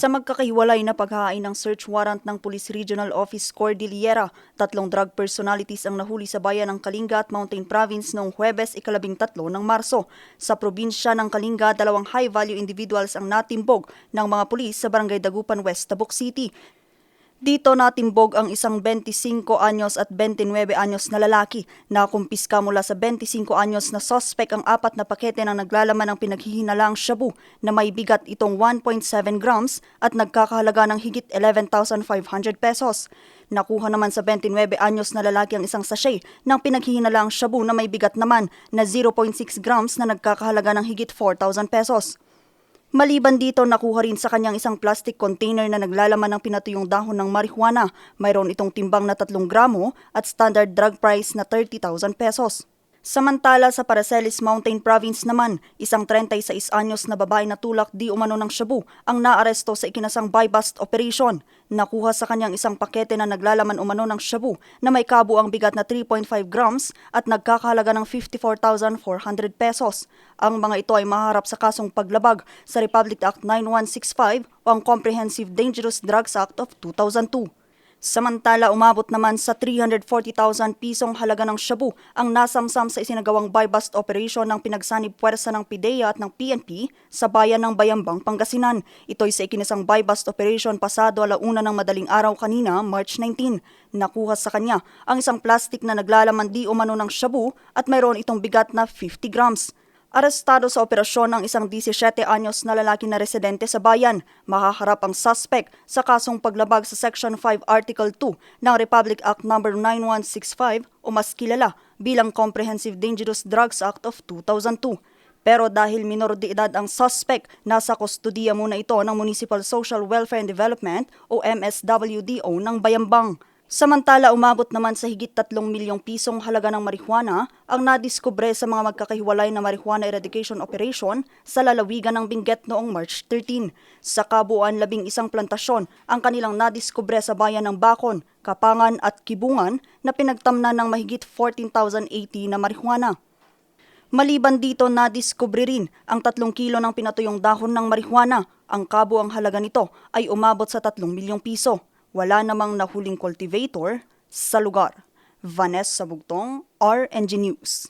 Sa magkakahiwalay na paghahain ng search warrant ng Police Regional Office Cordillera, tatlong drug personalities ang nahuli sa bayan ng Kalinga at Mountain Province noong Huwebes ikalabing tatlo ng Marso. Sa probinsya ng Kalinga, dalawang high-value individuals ang natimbog ng mga pulis sa Barangay Dagupan West, Tabuk City. Dito natimbog ang isang 25 anyos at 29 anyos na lalaki na kumpiska mula sa 25 anyos na suspect ang apat na pakete ng naglalaman ng pinaghihinalang shabu na may bigat itong 1.7 grams at nagkakahalaga ng higit 11,500 pesos. Nakuha naman sa 29 anyos na lalaki ang isang sachet ng pinaghihinalang shabu na may bigat naman na 0.6 grams na nagkakahalaga ng higit 4,000 pesos. Maliban dito, nakuha rin sa kanyang isang plastic container na naglalaman ng pinatuyong dahon ng marijuana. Mayroon itong timbang na 3 gramo at standard drug price na 30,000 pesos. Samantala sa Paracelis Mountain Province naman, isang 36 anyos na babae na tulak di umano ng shabu ang naaresto sa ikinasang buy-bust operation. Nakuha sa kanyang isang pakete na naglalaman umano ng shabu na may kabo ang bigat na 3.5 grams at nagkakahalaga ng 54,400 pesos. Ang mga ito ay maharap sa kasong paglabag sa Republic Act 9165 o ang Comprehensive Dangerous Drugs Act of 2002. Samantala, umabot naman sa 340,000 pisong halaga ng shabu ang nasamsam sa isinagawang buy-bust operation ng pinagsanib puwersa ng PIDEA at ng PNP sa bayan ng Bayambang, Pangasinan. Ito'y sa ikinisang buy-bust operation pasado alauna ng madaling araw kanina, March 19. Nakuha sa kanya ang isang plastic na naglalaman di umano ng shabu at mayroon itong bigat na 50 grams. Arestado sa operasyon ng isang 17 anyos na lalaki na residente sa bayan. Makaharap ang suspect sa kasong paglabag sa Section 5 Article 2 ng Republic Act No. 9165 o mas kilala bilang Comprehensive Dangerous Drugs Act of 2002. Pero dahil minor de edad ang suspect, nasa kustodiya muna ito ng Municipal Social Welfare and Development o MSWDO ng Bayambang. Samantala, umabot naman sa higit 3 milyong pisong halaga ng marihuana ang nadiskubre sa mga magkakahiwalay na marijuana eradication operation sa lalawigan ng Benguet noong March 13. Sa kabuuan, labing isang plantasyon ang kanilang nadiskubre sa bayan ng Bakon, Kapangan at Kibungan na pinagtamnan ng mahigit 14,080 na marihuana. Maliban dito, nadiskubre rin ang 3 kilo ng pinatuyong dahon ng marihuana. Ang kabuang halaga nito ay umabot sa 3 milyong piso. Wala namang nahuling cultivator sa lugar. Vanessa Bugtong, RNG News.